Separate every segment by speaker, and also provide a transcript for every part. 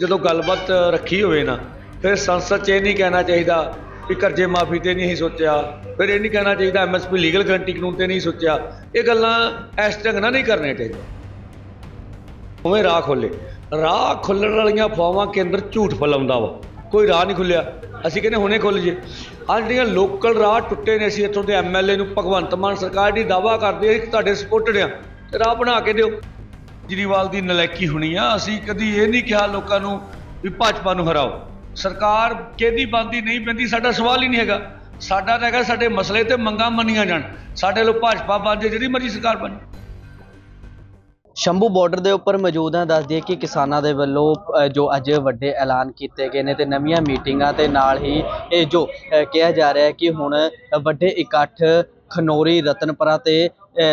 Speaker 1: ਜਦੋਂ ਗੱਲਬਾਤ ਰੱਖੀ ਹੋਵੇ ਨਾ, ਫਿਰ ਸੰਸਦ 'ਚ ਇਹ ਨਹੀਂ ਕਹਿਣਾ ਚਾਹੀਦਾ ਵੀ ਕਰਜ਼ੇ ਮਾਫੀ ਤੇ ਨਹੀਂ ਸੋਚਿਆ, ਫਿਰ ਇਹ ਨਹੀਂ ਕਹਿਣਾ ਚਾਹੀਦਾ ਐਮਐਸਪੀ ਲੀਗਲ ਗਰੰਟੀ ਕਾਨੂੰਨ ਤੇ ਨਹੀਂ ਸੋਚਿਆ। ਇਹ ਗੱਲਾਂ ਇਸ ਢੰਗ ਨਾਲ ਨਹੀਂ ਕਰਨੀਆਂ ਚਾਹੀਦੀਆਂ। ਉਵੇਂ ਰਾਹ ਖੋਲੇ ਰਾਹ ਖੁੱਲਣ ਵਾਲੀਆਂ ਫਾਵਾਂ ਕੇਂਦਰ ਝੂਠ ਫੈਲਾਉਂਦਾ ਵਾ। ਕੋਈ ਰਾਹ ਨਹੀਂ ਖੁੱਲਿਆ ਅਸੀਂ ਕਹਿੰਦੇ ਹੁਣੇ ਖੁੱਲ ਜੇ। ਆਹ ਜਿਹੜੀਆਂ ਲੋਕਲ ਰਾਹ ਟੁੱਟੇ ਨੇ ਅਸੀਂ ਇੱਥੋਂ ਦੇ ਐਮਐਲਏ ਨੂੰ, ਭਗਵੰਤ ਮਾਨ ਸਰਕਾਰ ਦੀ ਦਾਵਾ ਕਰਦੇ ਆ ਤੁਹਾਡੇ ਸਪੋਰਟਡ ਆ। ਰਾਹ ਬਣਾ ਕੇ ਦਿਓ। ਕੇਜਰੀਵਾਲ ਦੀ ਨਲਾਇਕੀ ਹੋਣੀ ਆ, ਅਸੀਂ ਕਦੀ ਇਹ ਨਹੀਂ ਕਿਹਾ ਲੋਕਾਂ ਨੂੰ ਵੀ ਭਾਜਪਾ ਨੂੰ ਹਰਾਓ। ਸਰਕਾਰ ਕਿਹਦੀ ਬੰਦੀ ਨਹੀਂ ਪੈਂਦੀ, ਸਾਡਾ ਸਵਾਲ ਹੀ ਨਹੀਂ ਹੈਗਾ। ਸਾਡਾ ਤਾਂ ਹੈਗਾ ਸਾਡੇ ਮਸਲੇ ਤੇ ਮੰਗਾਂ ਮੰਨੀਆਂ ਜਾਣ। ਸਾਡੇ ਲੋ ਭਾਜਪਾ ਬਣ ਜੇ ਜਿਹੜੀ ਮਰਜ਼ੀ ਸਰਕਾਰ ਬਣ
Speaker 2: ਸ਼ੰਭੂ ਬਾਰਡਰ ਦੇ ਉੱਪਰ ਮੌਜੂਦ ਹਾਂ ਦੱਸ ਦਈਏ ਕਿ ਕਿਸਾਨਾਂ ਦੇ ਵੱਲੋਂ ਜੋ ਅੱਜ ਵੱਡੇ ਐਲਾਨ ਕੀਤੇ ਗਏ ਨੇ ਤੇ ਨਵੀਆਂ ਮੀਟਿੰਗਾਂ ਤੇ ਨਾਲ ਹੀ ਇਹ ਜੋ ਕਿਹਾ ਜਾ ਰਿਹਾ ਹੈ ਕਿ ਹੁਣ ਵੱਡੇ ਇਕੱਠ ਖਨੌਰੀ ਰਤਨਪੁਰਾ ਤੇ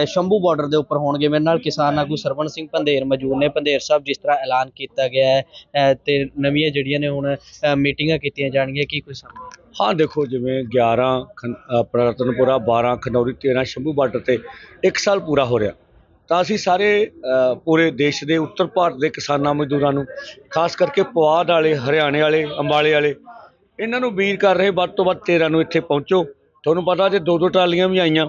Speaker 2: ਸ਼ੰਭੂ ਬਾਰਡਰ ਦੇ ਉੱਪਰ ਹੋਣਗੇ। ਮੇਰੇ ਨਾਲ ਕਿਸਾਨ ਆਗੂ ਸਰਵਣ ਸਿੰਘ ਪੰਧੇਰ ਮੌਜੂਦ ਨੇ। ਪੰਧੇਰ ਸਾਹਿਬ ਜਿਸ ਤਰ੍ਹਾਂ ਐਲਾਨ ਕੀਤਾ ਗਿਆ ਹੈ ਅ, ਤੇ ਨਵੀਆਂ ਜਿਹੜੀਆਂ ਨੇ ਹੁਣ ਮੀਟਿੰਗਾਂ ਕੀਤੀਆਂ ਜਾਣਗੀਆਂ ਕੀ ਕੋਈ ਸਮਝ
Speaker 1: ਹਾਂ ਦੇਖੋ ਜਿਵੇਂ 11 ਖਨ- ਆਪਣਾ ਰਤਨਪੁਰਾ 12 ਖਨੌਰੀ 13 ਸ਼ੰਭੂ ਬਾਰਡਰ ਤੇ 1 ਸਾਲ ਪੂਰਾ ਹੋ ਰਿਹਾ। ਤਾਂ ਅਸੀਂ ਸਾਰੇ ਪੂਰੇ ਦੇਸ਼ ਦੇ ਉੱਤਰ ਭਾਰਤ ਦੇ ਕਿਸਾਨਾਂ ਮਜ਼ਦੂਰਾਂ ਨੂੰ ਖਾਸ ਕਰਕੇ ਪੁਆਧ ਵਾਲੇ ਹਰਿਆਣੇ ਵਾਲੇ ਅੰਬਾਲੇ ਵਾਲੇ ਇਹਨਾਂ ਨੂੰ ਅਪੀਲ ਕਰ ਰਹੇ। ਵੱਧ ਤੋਂ ਵੱਧ 13 ਨੂੰ ਇੱਥੇ ਪਹੁੰਚੋ। ਤੁਹਾਨੂੰ ਪਤਾ ਜੇ ਦੋ ਦੋ ਟਰਾਲੀਆਂ ਵੀ ਆਈਆਂ,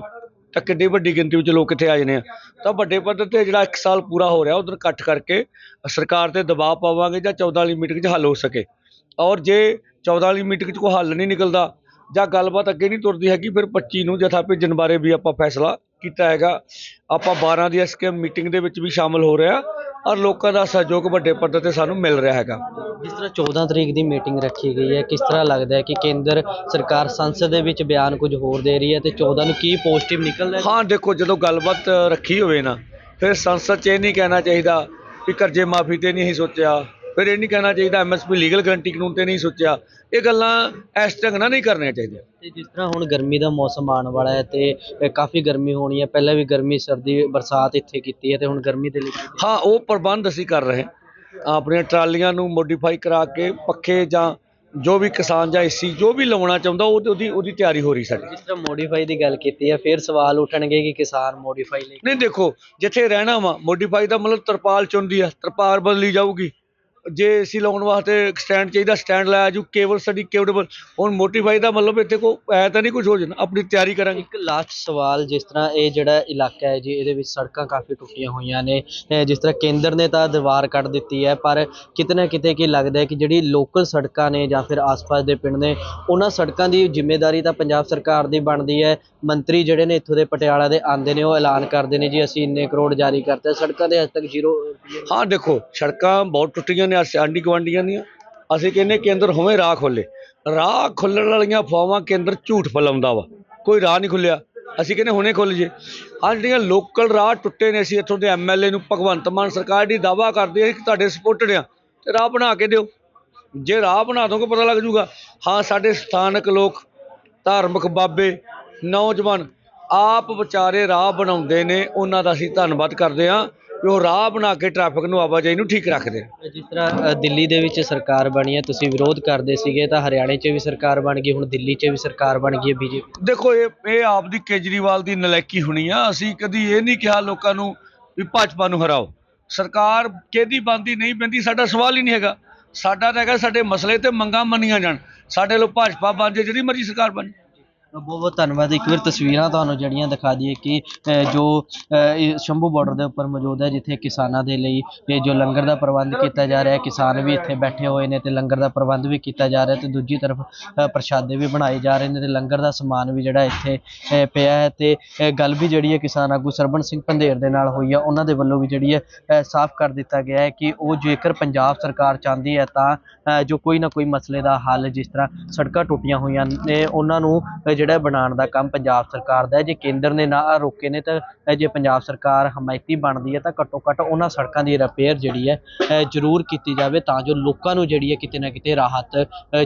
Speaker 1: ਤਾਂ ਕਿੱਡੀ ਵੱਡੀ ਗਿਣਤੀ ਵਿੱਚ ਲੋਕ ਇੱਥੇ ਆ ਜਾਣੇ ਆ। ਤਾਂ ਵੱਡੇ ਪੱਧਰ ਤੇ ਜਿਹੜਾ 1 ਸਾਲ ਪੂਰਾ ਹੋ ਰਿਹਾ, ਉਧਰ ਇਕੱਠ ਕਰਕੇ ਸਰਕਾਰ ਤੇ ਦਬਾਅ ਪਾਵਾਂਗੇ ਜਾਂ 14 ਵਾਲੀ ਮੀਟਿੰਗ 'ਚ ਹੱਲ ਹੋ ਸਕੇ। ਔਰ ਜੇ 14 ਵਾਲੀ ਮੀਟਿੰਗ 'ਚ ਕੋਈ ਹੱਲ ਨਹੀਂ ਨਿਕਲਦਾ ਜਾਂ ਗੱਲਬਾਤ ਅੱਗੇ ਨਹੀਂ ਤੁਰਦੀ ਹੈਗੀ, ਫਿਰ 25 ਨੂੰ ਜਥਾ ਭੇਜਣ ਬਾਰੇ ਵੀ ਆਪਾਂ ਫੈਸਲਾ ਕੀਤਾ ਹੈਗਾ। ਆਪਾਂ 12 ਦੀ ਐਸਕੇਐਮ ਮੀਟਿੰਗ ਦੇ ਵਿੱਚ ਵੀ ਸ਼ਾਮਲ ਹੋ ਰਿਹਾ ਔਰ ਲੋਕਾਂ ਦਾ ਸਹਿਯੋਗ ਵੱਡੇ ਪੱਧਰ ਤੇ ਸਾਨੂੰ ਮਿਲ ਰਿਹਾ ਹੈਗਾ।
Speaker 2: ਜਿਸ ਤਰ੍ਹਾਂ 14 ਤਰੀਕ ਦੀ ਮੀਟਿੰਗ ਰੱਖੀ ਗਈ ਹੈ ਕਿਸ ਤਰ੍ਹਾਂ ਲੱਗਦਾ ਹੈ ਕਿ ਕੇਂਦਰ ਸਰਕਾਰ ਸੰਸਦ ਦੇ ਵਿੱਚ ਬਿਆਨ ਕੁਝ ਹੋਰ ਦੇ ਰਹੀ ਹੈ ਤੇ 14 ਨੂੰ ਕੀ ਪੋਜ਼ਿਟਿਵ ਨਿਕਲਦਾ ਹੈ?
Speaker 1: ਹਾਂ ਦੇਖੋ ਜਦੋਂ ਗੱਲਬਾਤ ਰੱਖੀ ਹੋਵੇ ਨਾ ਫਿਰ ਸੰਸਦ 'ਚ ਇਹ ਨਹੀਂ ਕਹਿਣਾ ਚਾਹੀਦਾ ਕਿ ਕਰਜ਼ੇ ਮਾਫੀ ਤੇ ਨਹੀਂ ਸੋਚਿਆ। ਫਿਰ ਇਹ ਨਹੀਂ ਕਹਿਣਾ ਚਾਹੀਦਾ ਐਮਐਸਪੀ ਲੀਗਲ ਗਰੰਟੀ ਕਾਨੂੰਨ ਤੇ ਨਹੀਂ ਸੋਚਿਆ। ਇਹ ਗੱਲਾਂ ਇਸ ਢੰਗ ਨਾਲ ਨਹੀਂ ਕਰਨੀਆਂ ਚਾਹੀਦੀਆਂ।
Speaker 2: ਤੇ ਜਿਸ ਤਰ੍ਹਾਂ ਹੁਣ ਗਰਮੀ ਦਾ ਮੌਸਮ ਆਉਣ ਵਾਲਾ ਹੈ ਤੇ ਕਾਫੀ ਗਰਮੀ ਹੋਣੀ ਹੈ। ਪਹਿਲਾਂ ਵੀ ਗਰਮੀ ਸਰਦੀ ਬਰਸਾਤ ਇੱਥੇ ਕੀਤੀ ਹੈ ਤੇ ਹੁਣ ਗਰਮੀ ਦੇ ਲਈ
Speaker 1: ਹਾਂ ਉਹ ਪ੍ਰਬੰਧ ਅਸੀਂ ਕਰ ਰਹੇ ਆਪਣੀਆਂ ਟਰਾਲੀਆਂ ਨੂੰ ਮੋਡੀਫਾਈ ਕਰਾ ਕੇ ਪੱਖੇ ਜਾਂ ਜੋ ਵੀ ਕਿਸਾਨ ਜਾਂ ਏਸੀ ਜੋ ਵੀ ਲਾਉਣਾ ਚਾਹੁੰਦਾ ਉਹ ਉਹਦੀ ਉਹਦੀ ਤਿਆਰੀ ਹੋ ਰਹੀ ਸਾਡੀ।
Speaker 2: ਜਿਸ ਤਰ੍ਹਾਂ ਮੋਡੀਫਾਈ ਦੀ ਗੱਲ ਕੀਤੀ ਹੈ ਫਿਰ ਸਵਾਲ ਉੱਠਣਗੇ ਕਿ ਕਿਸਾਨ ਮੋਡੀਫਾਈ ਲਈ
Speaker 1: ਨਹੀਂ ਦੇਖੋ ਜਿੱਥੇ ਰਹਿਣਾ ਵਾ ਮੋਡੀਫਾਈ ਦਾ ਮਤਲਬ ਤਰਪਾਲ ਚੁਣਦੀ ਆ ਤਰਪਾਲ ਬਦਲੀ ਜਾਊਗੀ। ਜੇ ਏਸੀ ਲਾਉਣ ਵਾਸਤੇ ਸਟੈਂਡ ਚਾਹੀਦਾ ਸਟੈਂਡ ਲਾਇਆ ਜੂ ਕੇਬਲ ਸਾਡੀ ਕੇਬਲ ਹੁਣ ਮੋਡੀਫਾਈ ਦਾ ਮਤਲਬ ਇੱਥੇ ਕੋ ਐ ਤਾਂ ਨਹੀਂ ਕੁਝ ਹੋ ਜਾਣਾ ਆਪਣੀ ਤਿਆਰੀ ਕਰਾਂਗੇ।
Speaker 2: ਇੱਕ ਲਾਸਟ ਸਵਾਲ ਜਿਸ ਤਰ੍ਹਾਂ ਇਹ ਜਿਹੜਾ ਇਲਾਕਾ ਹੈ ਜੀ ਇਹਦੇ ਵਿੱਚ ਸੜਕਾਂ ਕਾਫੀ ਟੁੱਟੀਆਂ ਹੋਈਆਂ ਨੇ ਜਿਸ ਤਰ੍ਹਾਂ ਕੇਂਦਰ ਨੇ ਤਾਂ ਦੀਵਾਰ ਕੱਢ ਦਿੱਤੀ ਹੈ ਪਰ ਕਿਤੇ ਨਾ ਕਿਤੇ ਕੀ ਲੱਗਦਾ ਹੈ ਕਿ ਜਿਹੜੀ ਲੋਕਲ ਸੜਕਾਂ ਨੇ ਜਾਂ ਫਿਰ ਆਸ-ਪਾਸ ਦੇ ਪਿੰਡ ਨੇ ਉਹਨਾਂ ਸੜਕਾਂ ਦੀ ਜ਼ਿੰਮੇਵਾਰੀ ਤਾਂ ਪੰਜਾਬ ਸਰਕਾਰ ਦੀ ਬਣਦੀ ਹੈ। ਮੰਤਰੀ ਜਿਹੜੇ ਨੇ ਇੱਥੋਂ ਦੇ ਪਟਿਆਲਾ ਦੇ ਆਂਦੇ ਨੇ ਉਹ ਐਲਾਨ ਕਰਦੇ ਨੇ ਜੀ ਅਸੀਂ ਇੰਨੇ ਕਰੋੜ ਜਾਰੀ ਕਰਤੇ ਸੜਕਾਂ ਦੇ ਹਜੇ ਤੱਕ ਜ਼ੀਰੋ
Speaker 1: ਹਾਂ ਦੇਖੋ ਸੜਕਾਂ ਬਹੁਤ ਟੁੱਟੀਆਂ ਨੇ ਆਂਢੀ ਗੁਆਂਢੀਆਂ ਦੀਆਂ, ਅਸੀਂ ਕਹਿੰਦੇ ਕੇਂਦਰ ਹੋਵੇਂ ਰਾਹ ਖੋਲੇ ਰਾਹ ਖੁੱਲਣ ਵਾਲੀਆਂ ਫਾਵਾਂ ਕੇਂਦਰ ਝੂਠ ਫੈਲਾਉਂਦਾ ਵਾ। ਕੋਈ ਰਾਹ ਨਹੀਂ ਖੁੱਲਿਆ ਅਸੀਂ ਕਹਿੰਦੇ ਹੁਣੇ ਖੁੱਲ ਜੇ। ਆਹ ਜਿਹੜੀਆਂ ਲੋਕਲ ਰਾਹ ਟੁੱਟੇ ਨੇ, ਅਸੀਂ ਇੱਥੋਂ ਦੇ ਐਮਐਲਏ ਨੂੰ, ਭਗਵੰਤ ਮਾਨ ਸਰਕਾਰ ਦੀ ਦਾਵਾ ਕਰਦੇ ਆ ਕਿ ਤੁਹਾਡੇ ਸਪੋਰਟਡ ਆ, ਤੇ ਰਾਹ ਬਣਾ ਕੇ ਦਿਓ। ਜੇ ਰਾਹ ਬਣਾ ਦੋਗੇ, ਪਤਾ ਲੱਗ ਜੂਗਾ। ਹਾਂ, ਸਾਡੇ ਸਥਾਨਕ ਲੋਕ, ਧਾਰਮਿਕ ਬਾਬੇ, ਨੌਜਵਾਨ ਆਪ ਵਿਚਾਰੇ ਰਾਹ ਬਣਾਉਂਦੇ ਨੇ ਉਹਨਾਂ ਦਾ ਅਸੀਂ ਧੰਨਵਾਦ ਕਰਦੇ ਹਾਂ ਕਿ ਉਹ ਰਾਹ ਬਣਾ ਕੇ ਟ੍ਰੈਫਿਕ ਨੂੰ ਆਵਾਜਾਈ ਨੂੰ ਠੀਕ ਰੱਖਦੇ ਆ।
Speaker 2: ਜਿਸ ਤਰ੍ਹਾਂ ਅ, ਦਿੱਲੀ ਦੇ ਵਿੱਚ ਸਰਕਾਰ ਬਣੀ ਹੈ ਤੁਸੀਂ ਵਿਰੋਧ ਕਰਦੇ ਸੀਗੇ ਤਾਂ ਹਰਿਆਣੇ 'ਚ ਵੀ ਸਰਕਾਰ ਬਣ ਗਈ ਹੁਣ ਦਿੱਲੀ 'ਚ ਵੀ ਸਰਕਾਰ ਬਣ ਗਈ ਹੈ ਬੀਜੇਪੀ
Speaker 1: ਦੇਖੋ ਇਹ ਇਹ ਆਪ ਦੀ ਕੇਜਰੀਵਾਲ ਦੀ ਨਲਾਇਕੀ ਹੋਣੀ ਆ ਅਸੀਂ ਕਦੀ ਇਹ ਨਹੀਂ ਕਿਹਾ ਲੋਕਾਂ ਨੂੰ ਵੀ ਭਾਜਪਾ ਨੂੰ ਹਰਾਓ। ਸਰਕਾਰ ਕਿਹਦੀ ਬੰਦੀ ਨਹੀਂ ਪੈਂਦੀ ਸਾਡਾ ਸਵਾਲ ਹੀ ਨਹੀਂ ਹੈਗਾ। ਸਾਡਾ ਤਾਂ ਹੈਗਾ ਸਾਡੇ ਮਸਲੇ ਤੇ ਮੰਗਾਂ ਮੰਨੀਆਂ ਜਾਣ। ਸਾਡੇ ਲੋ ਭਾਜਪਾ ਬਣ ਜੇ ਜਿਹੜੀ ਮਰਜ਼ੀ ਸਰਕਾਰ ਬਣੇ
Speaker 2: ਬਹੁਤ ਬਹੁਤ ਧੰਨਵਾਦ। ਇੱਕ ਵਾਰ ਤਸਵੀਰਾਂ ਤੁਹਾਨੂੰ ਜਿਹੜੀਆਂ ਦਿਖਾ ਦਈਏ ਕਿ ਅ, ਜੋ ਅ, ਇਹ ਸ਼ੰਭੂ ਬਾਰਡਰ ਦੇ ਉੱਪਰ ਮੌਜੂਦ ਹੈ ਜਿੱਥੇ ਕਿਸਾਨਾਂ ਦੇ ਲਈ ਇਹ ਜੋ ਲੰਗਰ ਦਾ ਪ੍ਰਬੰਧ ਕੀਤਾ ਜਾ ਰਿਹਾ ਹੈ ਕਿਸਾਨ ਵੀ ਇੱਥੇ ਬੈਠੇ ਹੋਏ ਨੇ ਤੇ ਲੰਗਰ ਦਾ ਪ੍ਰਬੰਧ ਵੀ ਕੀਤਾ ਜਾ ਰਿਹਾ ਤੇ ਦੂਜੀ ਤਰਫ ਅ, ਪ੍ਰਸ਼ਾਦੇ ਵੀ ਬਣਾਏ ਜਾ ਰਹੇ ਨੇ ਤੇ ਲੰਗਰ ਦਾ ਸਮਾਨ ਵੀ ਜਿਹੜਾ ਇੱਥੇ ਅ, ਪਿਆ ਹੈ ਤੇ ਅ, ਗੱਲ ਵੀ ਜਿਹੜੀ ਹੈ ਕਿਸਾਨ ਆਗੂ ਸਰਬਣ ਸਿੰਘ ਪੰਧੇਰ ਦੇ ਨਾਲ ਹੋਈ ਹੈ। ਉਹਨਾਂ ਦੇ ਵੱਲੋਂ ਵੀ ਜਿਹੜੀ ਹੈ ਅ, ਸਾਫ਼ ਕਰ ਦਿੱਤਾ ਗਿਆ ਹੈ ਕਿ ਉਹ ਜੇਕਰ ਪੰਜਾਬ ਸਰਕਾਰ ਚਾਹੁੰਦੀ ਹੈ ਤਾਂ ਅ, ਜੋ ਕੋਈ ਨਾ ਕੋਈ ਮਸਲੇ ਦਾ ਹੱਲ ਜਿਸ ਤਰ੍ਹਾਂ ਸੜਕਾਂ ਟੁੱਟੀਆਂ ਹੋਈਆਂ ਨੇ ਉਹਨਾਂ ਨੂੰ ਅ, ਜਿਹੜਾ ਜਿਹੜਾ ਬਣਾਉਣ ਦਾ ਕੰਮ ਪੰਜਾਬ ਸਰਕਾਰ ਦਾ ਹੈ, ਜੇ ਕੇਂਦਰ ਨੇ ਨਾ ਰੋਕੇ ਨੇ ਤਾਂ ਜੇ ਪੰਜਾਬ ਸਰਕਾਰ ਹਮਾਇਤੀ ਬਣਦੀ ਹੈ ਤਾਂ ਘੱਟੋ ਘੱਟ ਉਹਨਾਂ ਸੜਕਾਂ ਦੀ ਰਿਪੇਅਰ ਜਿਹੜੀ ਹੈ ਜ਼ਰੂਰ ਕੀਤੀ ਜਾਵੇ ਤਾਂ ਜੋ ਲੋਕਾਂ ਨੂੰ ਜਿਹੜੀ ਹੈ ਕਿਤੇ ਨਾ ਕਿਤੇ ਰਾਹਤ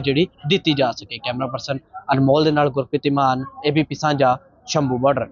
Speaker 2: ਜਿਹੜੀ ਦਿੱਤੀ ਜਾ ਸਕੇ। ਕੈਮਰਾ ਪਰਸਨ ਅਨਮੋਲ ਦੇ ਨਾਲ ਗੁਰਪ੍ਰੀਤ ਇਮਾਨ ਏਬੀਪੀ ਸਾਂਝਾ, ਸ਼ੰਭੂ ਬਾਰਡਰ।